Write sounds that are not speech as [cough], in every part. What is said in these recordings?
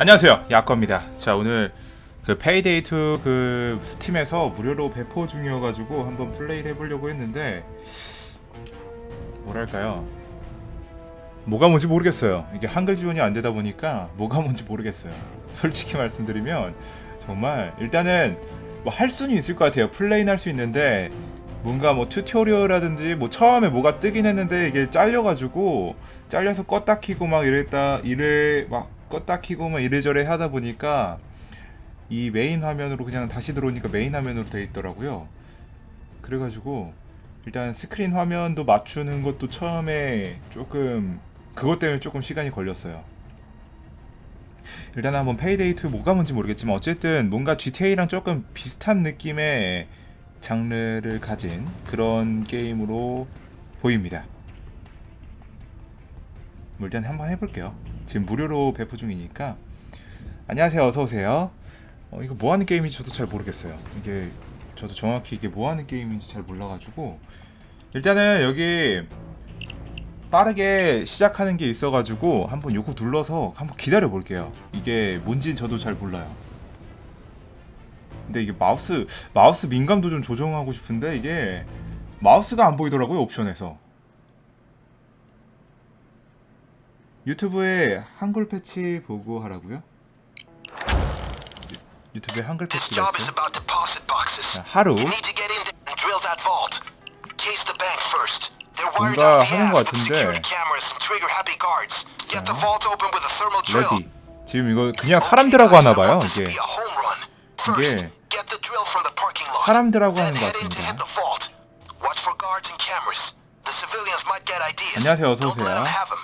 안녕하세요. 야꺼입니다. 자 오늘 그 페이데이 2그 스팀에서 무료로 배포 중이어가지고 한번 플레이를 해보려고 했는데 뭐랄까요? 뭐가 뭔지 모르겠어요. 이게 한글 지원이 안 되다 보니까 뭐가 뭔지 모르겠어요. 솔직히 말씀드리면 정말 일단은 뭐 할 수는 있을 것 같아요. 플레이는 할 수 있는데 뭔가 뭐 튜토리얼이라든지 뭐 처음에 뭐가 뜨긴 했는데 이게 잘려가지고 잘려서 껐다 키고 막 이랬다 이래 막 껐다 키고 막 이래저래 하다 보니까 이 메인 화면으로 그냥 다시 들어오니까 메인 화면으로 돼 있더라고요. 그래가지고 일단 스크린 화면도 맞추는 것도 처음에 조금 그것 때문에 조금 시간이 걸렸어요. 일단 한번 페이데이 2 뭐가 뭔지 모르겠지만 어쨌든 뭔가 GTA랑 조금 비슷한 느낌의 장르를 가진 그런 게임으로 보입니다. 뭐 일단 한번 해볼게요. 지금 무료로 배포 중이니까 안녕하세요, 어서 오세요. 어, 이거 뭐 하는 게임인지 저도 잘 모르겠어요. 이게 저도 정확히 이게 뭐 하는 게임인지 잘 몰라가지고 일단은 여기 빠르게 시작하는 게 있어가지고 한번 요거 눌러서 한번 기다려 볼게요. 이게 뭔지 저도 잘 몰라요. 근데 이게 마우스 마우스 민감도 좀 조정하고 싶은데 이게 마우스가 안 보이더라고요 옵션에서. 유튜브에 한글 패치 보고 하라고요? 유튜브에 한글 패치가 있어요. 자, 하루 뭔가 하는 것 with 같은데. 자. 레디. 지금 이거 그냥 사람들하고 하나 봐요. This 이게 이게. 사람들하고 하는 것 같습니다. get ideas. 안녕하세요, 어서 Don't let 오세요.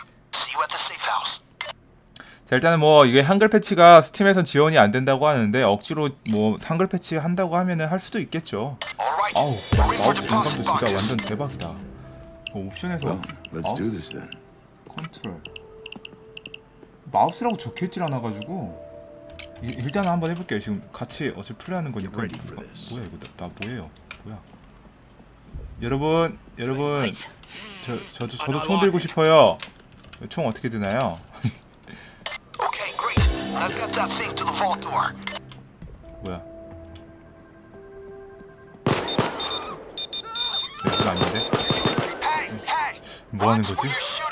자 일단은 뭐 이게 한글 패치가 스팀에선 지원이 안 된다고 하는데 억지로 뭐 한글 패치 한다고 하면은 할 수도 있겠죠. 아우 마우스 민감도 진짜. 완전 대박이다. 그 옵션에서 마우스. 컨트롤 마우스라고 적혀있질 않아가지고 이- 일단 한번 해볼게요. 지금 같이 어차피 플레이하는 거니까. 아. 뭐야 이거 나, 나 뭐예요? 뭐야? 여러분 여러분 저, 저, 저 저도 총 들고 싶어요. 총 어떻게 드나요? Now get that thing to the vault door. 뭐야? 여기가 아닌데? Hey, hey! 뭐 하는 거지?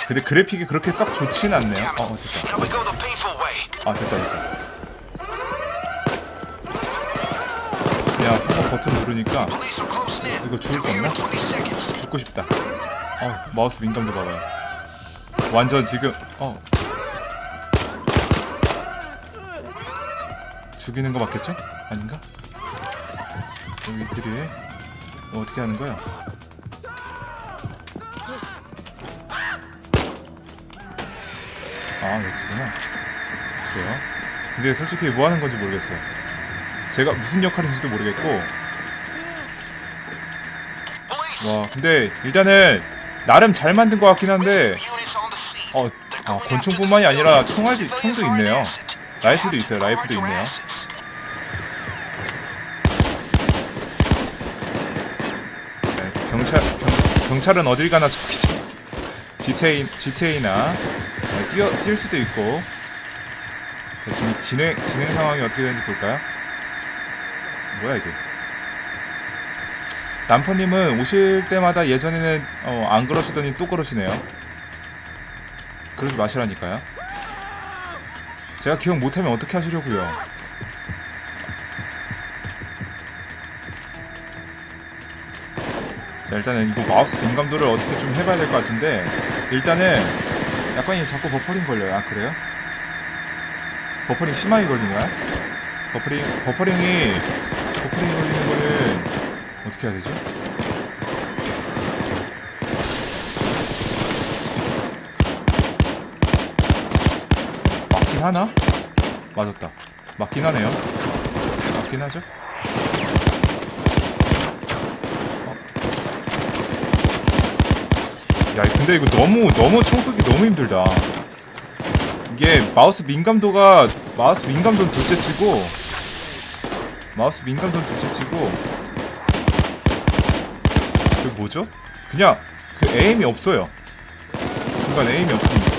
근데 그래픽이 그렇게 썩 좋진 않네요. 어. 어 됐다. Now we go the painful way. 아 됐다 됐다. 그냥 한번 버튼 누르니까 Police are closing in. 이거 죽을 수 They're here 없나? in 20 seconds. 죽고 싶다. 어 마우스 민감도 봐봐요. 완전 지금 어 죽이는 거 맞겠죠? 아닌가? 여기 들이 어, 어떻게 하는 거야? 아 여기구나. 그래요? 근데 솔직히 뭐 하는 건지 모르겠어요. 제가 무슨 역할인지도 모르겠고! 와 근데 일단은 나름 잘 만든 것 같긴 한데. 어, 아, 권총뿐만이 아니라 총알도 총도 있네요. have 있어요. your 있네요. 경찰 경, 경찰은 어딜 가나 저기지. GTA GTA나 뛰어 뛸 수도 있고. 자, 지금 진행 진행 상황이 어떻게 되는지 볼까요? 뭐야 이게? 남퍼님은 오실 때마다 예전에는 어, 안 그러시더니 또 그러시네요. 그러지 마시라니까요. 제가 기억 못하면 어떻게 하시려고요? 자, 일단은 이거 마우스 민감도를 어떻게 좀 해봐야 될 것 같은데 일단은 약간 이 자꾸 버퍼링 걸려요. 아 그래요? 버퍼링 심하게 걸리나요? 버퍼링 버퍼링이 버퍼링 걸리는 거는 어떻게 해야 되지? 맞긴 하나? 맞았다. 맞긴 하네요. 맞긴 하죠? 야, 근데 이거 너무 너무 청소기 너무 힘들다. 이게 마우스 민감도가 마우스 민감도는 둘째치고 마우스 민감도는 둘째치고 그 뭐죠? 그냥 그 에임이 없어요. 중간 에임이 없습니다.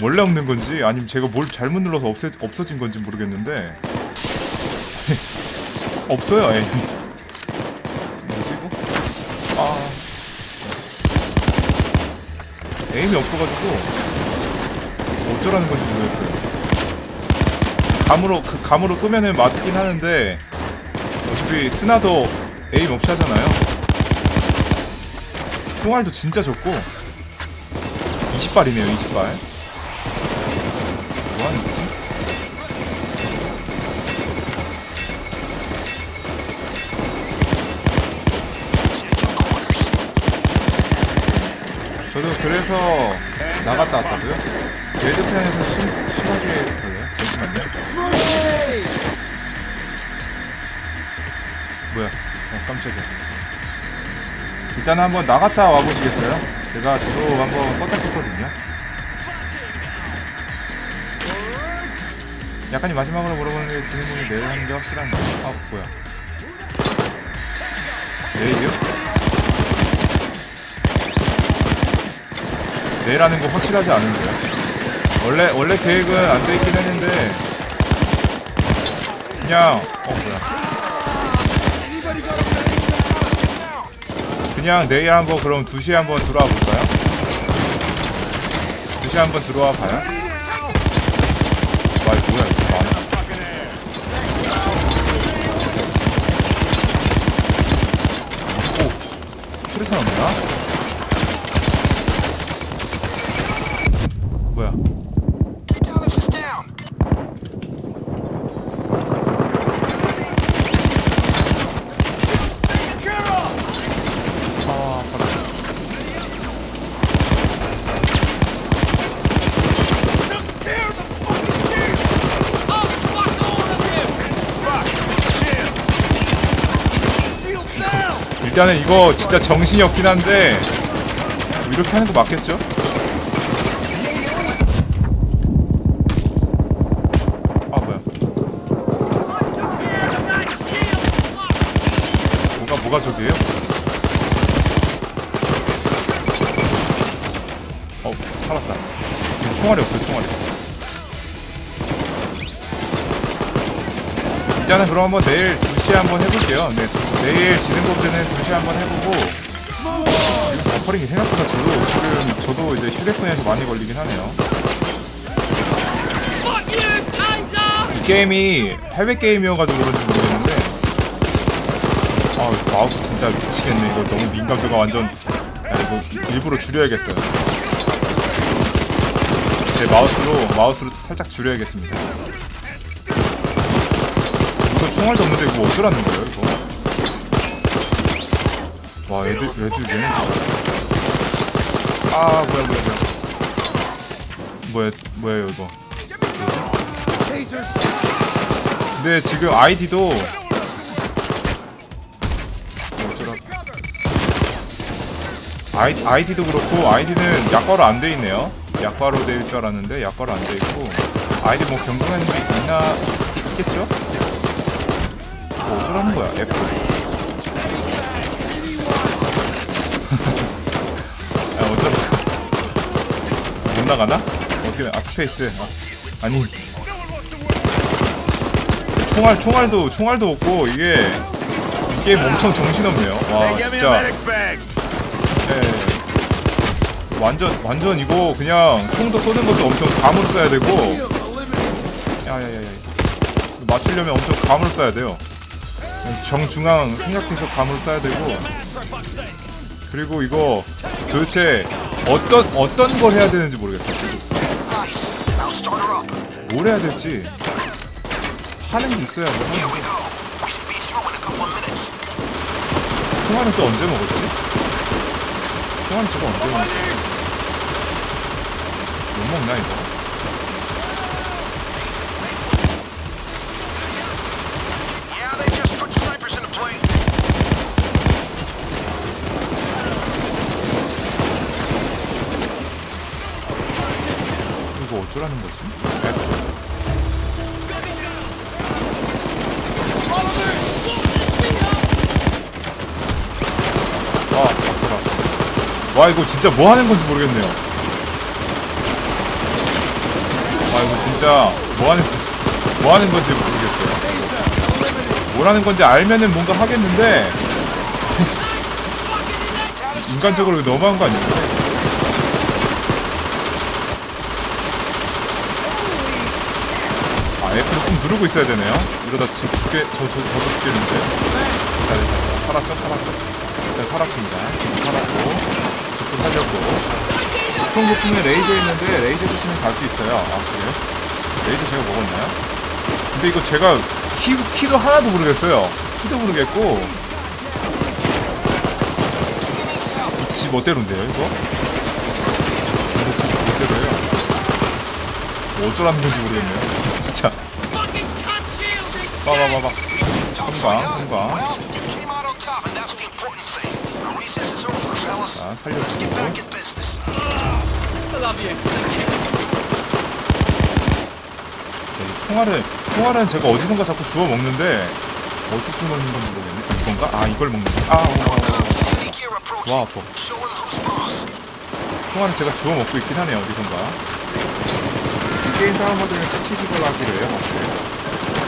원래 없는 건지 아니면 제가 뭘 잘못 눌러서 없애, 없어진 건지 모르겠는데 [laughs] 없어요 에이. 뭐지 이거? 아 에임이 없어가지고 어쩌라는 건지 모르겠어요. 감으로 그 감으로 쏘면은 맞긴 하는데 어차피 스나도 에임 없이 하잖아요. 총알도 진짜 적고 20발이네요 20발 저도 그래서 나갔다 왔다고요? 레드편에서 심, 심하게 걸려요? 잠시만요 뭐야 어 깜짝이야 일단 한번 나갔다 와보시겠어요? 제가 저도 한번 껐다 켰거든요 약간이 마지막으로 물어보는 게 진행문이 내일 하는 게 확실한가? 아 뭐야 내일이요? 내일 하는 거 확실하지 않은데요 원래 원래 계획은 안 돼 있긴 했는데. 그냥 어 뭐야. 그냥 내일 한번 그럼 2시에 한번 들어와 볼까요? 2시에 한번 들어와 봐요. 와 이거 뭐야 이거 많아 오 수류탄 없나? 뭐야. 아 아파라 일단은 이거 진짜 정신이 없긴 한데 이렇게 하는 거 맞겠죠? 가 뭐가 저기에요? 어 살았다. 총알이 없어요 총알이. 일단은 그럼 한번 내일 2시에 한번 해볼게요. 네, 내일 지는 것들은 2시에 한번 해보고 버퍼링이 생각보다 저도 지금 저도 이제 휴대폰에서 많이 걸리긴 하네요. 이 게임이 해외 게임이어가지고 그런지 아 마우스 진짜 미치겠네. 이거 너무 민감도가 완전 야 이거 일부러 줄여야겠어요. 제 마우스로 마우스로 살짝 줄여야겠습니다. 이거 총알도 없는데 이거 어쩌라는 거예요 이거? 와 애들 애들 얘는 아? 뭐야 뭐야 뭐야. 뭐야 뭐예요 이거? 근데 지금 아이디도 아이, 아이디도 그렇고 아이디는 약과로 안 돼 있네요. 약과로 될줄 알았는데 약과로 안 돼 있고. 아이디 뭐 변경하는 게 있나 있겠죠? 뭐 어쩌라는 거야 F. [laughs] 아 어쩌라 못 나가나? 어떻게 아 스페이스. 아, 아니. 총알 총알도 총알도 없고 이게 이 게임 엄청 정신없네요. 와 진짜 예. 완전 완전 이거 그냥 총도 쏘는 것도 엄청 감으로 써야 되고 야야야야 맞추려면 엄청 감으로 써야 돼요 정중앙 생각해서 감으로 써야 되고 그리고 이거 도대체 어떤 어떤 걸 해야 되는지 모르겠어. 뭘 해야 될지 하는 게 있어야 뭐 하는 게. 통화는 또 언제 먹었지? 통화는 저거 언제 먹었지? 못 먹나 이거? Yeah, they just put snipers into play. 이거 어쩌라는 거지? 와, 맞더라. 와, 이거 진짜 뭐 하는 건지 모르겠네요. 아 이거 진짜 뭐 하는 뭐 하는 건지 모르겠어요. 뭘 하는 건지 알면은 뭔가 하겠는데 [laughs] 인간적으로 너무한 거 아니에요? 아 F를 꼭 누르고 있어야 되네요. 이러다 저 죽게 저 저 저도 죽겠는데. 자, 자, 살았죠, 살았죠. 일단 살았습니다. 살았고 저도 살렸고. 보통 제품에 레이저 있는데 레이저 드시면 갈 수 있어요. 아 그래요? 레이저 제가 먹었나요? 근데 이거 제가 키, 키도 하나도 모르겠어요. 키도 모르겠고 지 멋대로인데요 이거? 이거 진짜 멋대로예요. 뭐 어쩌라는 건지 모르겠네요. [laughs] 진짜. 봐봐봐봐. 금방, 금방. 자, 살려주고. 네, 통화를, 통화는 제가 어디선가 자꾸 주워 먹는데, 어디서 먹는 건지 모르겠네. 이건가? 아, 이걸 먹는 거. 아, 어, 어, 어. Approaching. 와, 아파. 통화는 제가 주워 먹고 있긴 하네요, 어디선가. 이 게임 다운로드는 패치 기걸 하기로 해요.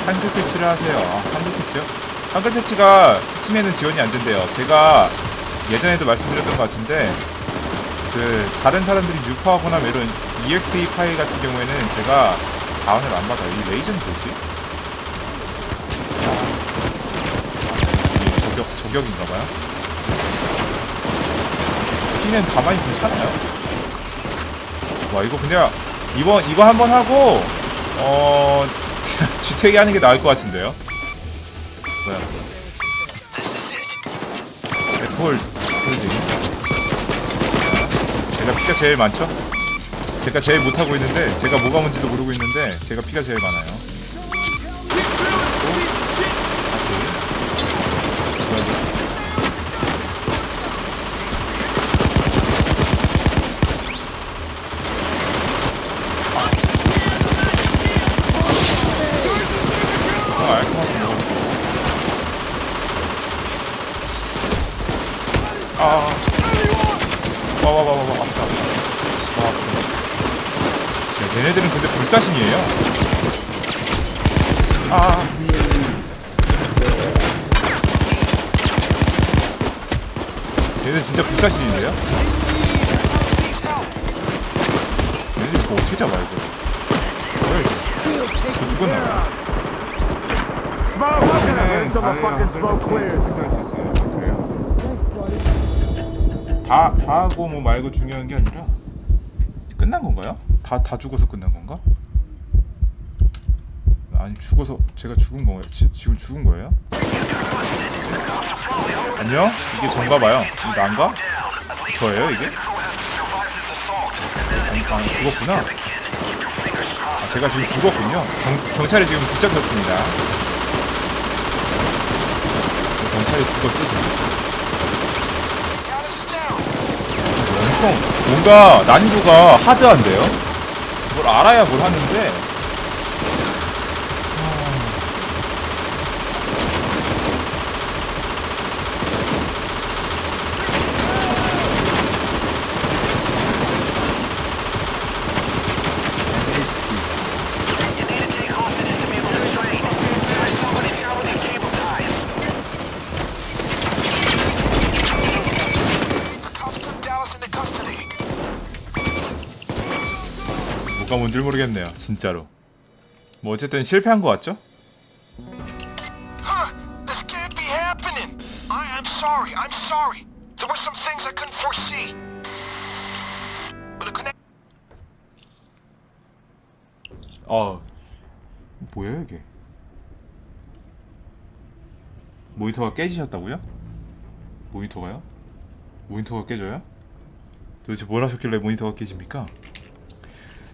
한글 패치를 하세요. 아, 한글 패치요? 한글 패치가 스팀에는 지원이 안 된대요. 제가 예전에도 말씀드렸던 것 같은데, 그, 다른 사람들이 유포하거나 뭐 이런 EXE 파일 같은 경우에는 제가 다운을 안 받아요. 이 레이저는 뭐지? 이게 저격, 저격인가봐요. 피는 가만히 있으면 차나요? 와 이거 그냥 이번 이거 한번 하고 어 [laughs] 주택이 하는 게 나을 것 같은데요? 뭐야? It. 애플 홀딩. 제가 피가 제일 많죠? 제가 제일 못하고 있는데 제가 뭐가 뭔지도 모르고 있는데 제가 피가 제일 많아요. 다시. 아, 알것 같은데. 아. 와, 와, 와, 와, 걔네들은 근데 불사신이에요. 아. 얘네 진짜 불사신인데요? Needs help. 얘네 이거 어떻게 잡아, 이거? 뭐야, 이거? 저 죽었나봐요. 얘는 가해야 생각할 수 있어요. 그래요? 다, 다 하고 뭐 말고 중요한 게 아니라 끝난 건가요? 다, 다 죽어서 끝난 건가? 아니 죽어서 제가 죽은 거예요? 지, 지금 죽은 거예요? 안녕? 이게 전가 봐요. 이거 난가? 저예요 이게? 아니, 아니 죽었구나. 아, 제가 지금 죽었군요. 경, 경찰이 지금 붙잡혔습니다. 경찰이 죽었죠 지금. 엄청 뭔가 난이도가 하드한데요? 뭘 알아야 뭘 하는데 뭐가 뭔지 모르겠네요 진짜로 뭐 어쨌든 실패한 것 같죠? 어 뭐예요 이게 모니터가 깨지셨다고요? 모니터가요? 모니터가 깨져요? 도대체 뭘 하셨길래 모니터가 깨집니까?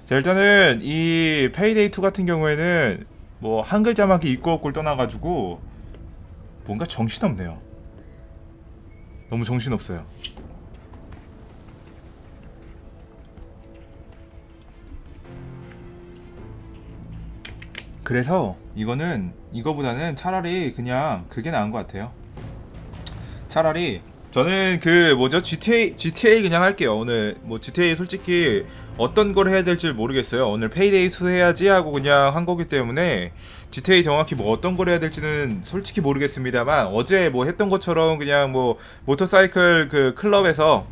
자 일단은 이 페이데이 2 같은 경우에는 뭐 한글 자막이 있고 없고를 떠나가지고 뭔가 정신없네요 너무 정신없어요 그래서 이거는 이거보다는 차라리 그냥 그게 나은 것 같아요. 차라리 저는 그 뭐죠? GTA GTA 그냥 할게요. 오늘 뭐 GTA 솔직히 어떤 걸 해야 될지 모르겠어요. 오늘 페이데이 수 해야지 하고 그냥 한 거기 때문에 GTA 정확히 뭐 어떤 걸 해야 될지는 솔직히 모르겠습니다만 어제 뭐 했던 것처럼 그냥 뭐 모터사이클 그 클럽에서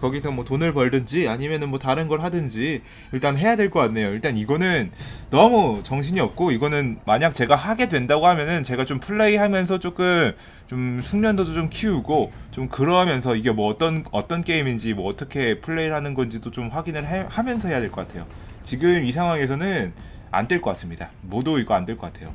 거기서 뭐 돈을 벌든지 아니면은 뭐 다른 걸 하든지 일단 해야 될 것 같네요. 일단 이거는 너무 정신이 없고 이거는 만약 제가 하게 된다고 하면은 제가 좀 플레이하면서 조금 좀 숙련도도 좀 키우고 좀 그러면서 이게 뭐 어떤 어떤 게임인지 뭐 어떻게 플레이를 하는 건지도 좀 확인을 해- 하면서 해야 될 것 같아요. 지금 이 상황에서는 안 될 것 같습니다. 모두 이거 안 될 것 같아요.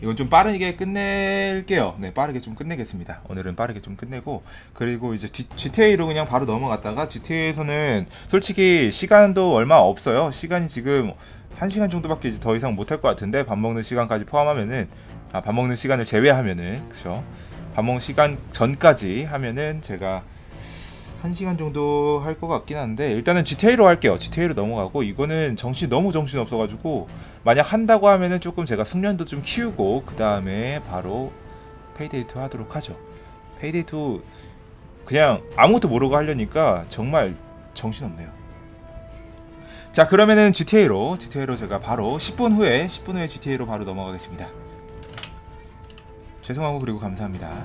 이건 좀 빠르게 끝낼게요. 네, 빠르게 좀 끝내겠습니다. 오늘은 빠르게 좀 끝내고 그리고 이제 GTA로 그냥 바로 넘어갔다가 GTA에서는 솔직히 시간도 얼마 없어요. 시간이 지금 1시간 정도밖에 이제 더 이상 못할 것 같은데 밥 먹는 시간까지 포함하면은 아, 밥 먹는 시간을 제외하면은 그죠? 밥 먹는 시간 전까지 하면은 제가 1시간 정도 할 것 같긴 한데 일단은 GTA로 할게요. GTA로 넘어가고 이거는 정신 너무 정신 없어 가지고 만약 한다고 하면은 조금 제가 숙련도 좀 키우고 그 다음에 바로 페이데이 2 하도록 하죠. 페이데이 2 그냥 아무것도 모르고 하려니까 정말 정신 없네요. 자 그러면은 GTA로 GTA로 제가 바로 10분 후에 10분 후에 GTA로 바로 넘어가겠습니다. 죄송하고 그리고 감사합니다.